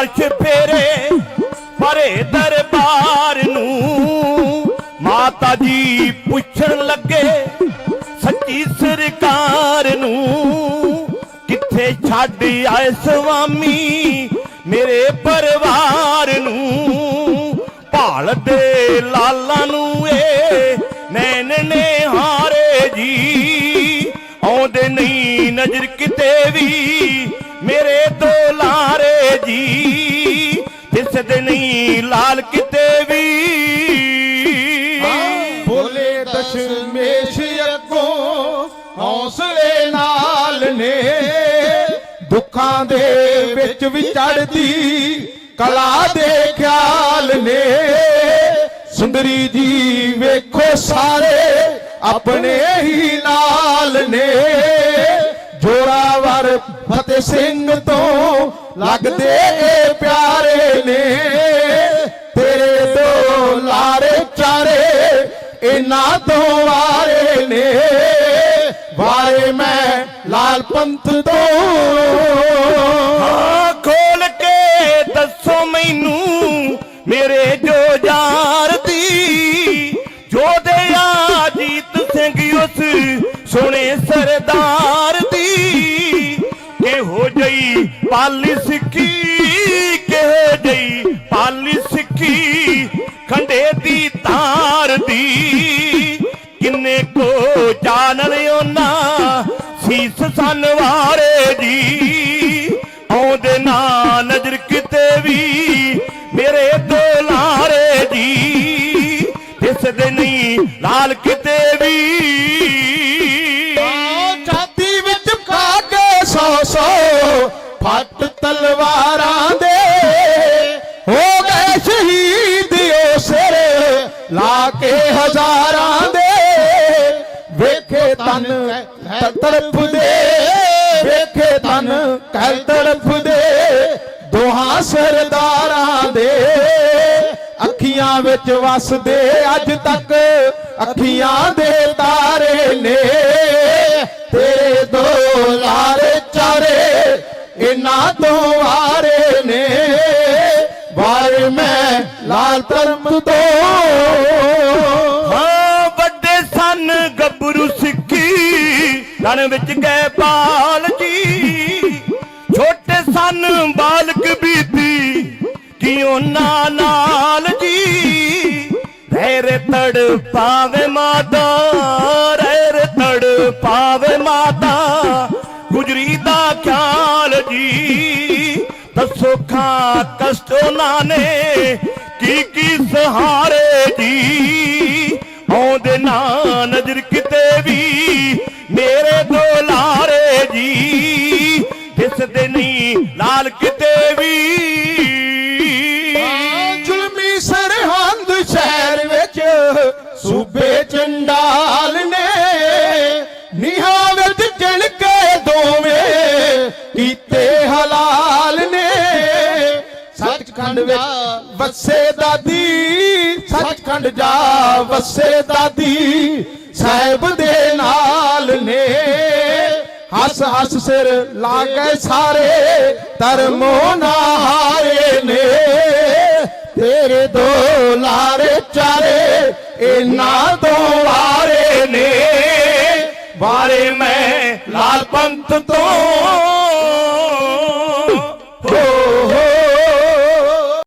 ਅਰਸ਼ ਫੇਰੇ ਪਰੇ ਦਰਬਾਰ ਨੂੰ। ਮਾਤਾ ਜੀ ਪੁੱਛਣ ਲੱਗੇ, ਸੱਚੀ ਸਰਕਾਰ ਨੂੰ ਕਿੱਥੇ ਛੱਡ ਆਏ ਸੁਆਮੀ ਮੇਰੇ ਪਰਿਵਾਰ ਨੂੰ? ਭਾਲ ਦੇ ਲਾਲਾਂ ਨੂੰ ਏ ਨੈਣ ਨੇ ਹਾਰੇ ਜੀ। ਆਉਂਦੇ ਨਹੀਂ ਨਜ਼ਰ ਕਿਤੇ ਵੀ ਮੇਰੇ ਦੁਲਾਰੇ ਦਸ਼ਮੇਸ਼ ਅੱਗੋਂ ਹੌਸਲੇ ਨਾਲ ਨੇ। ਦੁੱਖਾਂ ਦੇ ਵਿੱਚ ਵਿਚੜਦੀ ਕਲਾ ਦੇ ਖਿਆਲ ਨੇ। ਸੁੰਦਰੀ ਜੀ ਵੇਖੋ ਸਾਰੇ ਆਪਣੇ ਹੀ ਨਾਲ ਨੇ। ਜੋਰਾਵਰ ਫਤਿਹ ਸਿੰਘ ਤੋਂ ਲੱਗਦੇ ਪਿਆਰੇ ਨੇ। ਤੋਂ ਵਾਰੇ ਨੇ। ਵਾਰੇ ਮੈਂ ਲਾਲ ਪੰਥ ਤੋਂ। ਹਾਂ, ਖੋਲ ਕੇ ਦੱਸੋ ਮੈਨੂੰ ਮੇਰੇ ਜੋ ਯਾਰ ਦੀ। ਜੋਧਿਆ ਜੀਤ ਸਿੰਘ ਉਸ ਸੋਹਣੇ ਸਰਦਾਰ ਦੀ। ਕਿਹੋ ਜਈ ਪਾਲੀ ਸਿੱਖੀ ਕਿਹੋ ਜਈ ਪਾਲੀ ਸੀਸ ਸੰਵਾਰੇ ਜੀ ਆਉਂਦੇ ਨਾ ਨਜ਼ਰ ਕਿਤੇ ਵੀ, ਮੇਰੇ ਦੁਲਾਰੇ ਜੀ ਦਿਸਦੇ ਨਹੀਂ ਲਾਲ ਕਿਤੇ ਵੀ। ਛਾਤੀ ਵਿੱਚ ਪਾ ਕੇ ਸੌ ਸੌ ਫੱਟ ਤਲਵਾਰਾਂ ਦੇ। ਹੋ ਗਏ ਸ਼ਹੀਦ ਉਹ ਲਾ ਕੇ ਹਜ਼ਾਰਾਂ ਵੇਖੇ ਤਨ ਤੜਪਦੇ ਵੇਖੇ ਤਨ ਕਹਿ ਤੜਪਦੇ ਦੋਹਾਂ ਸਰਦਾਰਾਂ ਦੇ ਅੱਖੀਆਂ ਵਿੱਚ ਵਸਦੇ ਅੱਜ ਤੱਕ, ਅੱਖੀਆਂ ਦੇ ਤਾਰੇ ਨੇ। ਤੇਰੇ ਦੋ ਲਾਰੇ ਚਾਰੇ, ਇਹਨਾਂ ਤੋਂ ਵਾਰੇ ਨੇ। ਵਾਰੇ ਮੈਂ ਲਾਲ ਧਰਮ ਤੋਂ। ਹਾਂ, ਵੱਡੇ ਸਨ ਗੱਭਰੂ ਸਿੱਖੀ ਵਿੱਚ ਗਏ ਪਾਲ ਜੀ। ਛੋਟੇ ਸਨ ਬਾਲਕ ਬੀਤੀ ਕਿਉਂ ਨਾ ਨਾਲ ਜੀ? ਰਹਿ ਤੜ ਪਾਵੇ ਮਾਤਾ, ਰਹਿ ਤੜ ਪਾਵੇ ਮਾਤਾ। ਗੁਜਰੀ ਦਾ ਖਿਆਲ ਜੀ, ਦੱਸੋ ਖਾ ਕਸ਼ਟ ਉਹਨਾਂ ਨੇ ਕੀ ਕੀ ਸਹਾਰੇ ਜੀ? ਆਉਂਦੇ ਨਾ ਨਜ਼ਰ ਕਿਤੇ ਵੀ ਸੂਬੇ ਚੰਡਾਲ ਨੇ ਨਿਹਾਂ ਵਿੱਚ ਚਿਣ ਕੇ ਦੋਵੇਂ ਕੀਤੇ ਹਲਾਲ ਨੇ। ਸੱਚਖੰਡ ਵਿੱਚ ਵਸੇ ਦਾਦੀ, ਸੱਚਖੰਡ ਜਾ ਵਸੇ ਦਾਦੀ ਸਾਹਿਬ ਦੇ ਨਾਲ ਨੇ। ਹੱਸ ਹੱਸ ਸਿਰ ਲਾਗੇ ਸਾਰੇ ਧਰਮੋ ਨਾ ਹਾਰੇ ਨੇ। ਤੇਰੇ ਦੋ ਲਾਰੇ ਚਾਰੇ ਇਹਨਾਂ ਤੋਂ ਵਾਰੇ ਨੇ। ਵਾਰੇ ਮੈਂ ਲਾਲ ਪੰਥ ਤੋਂ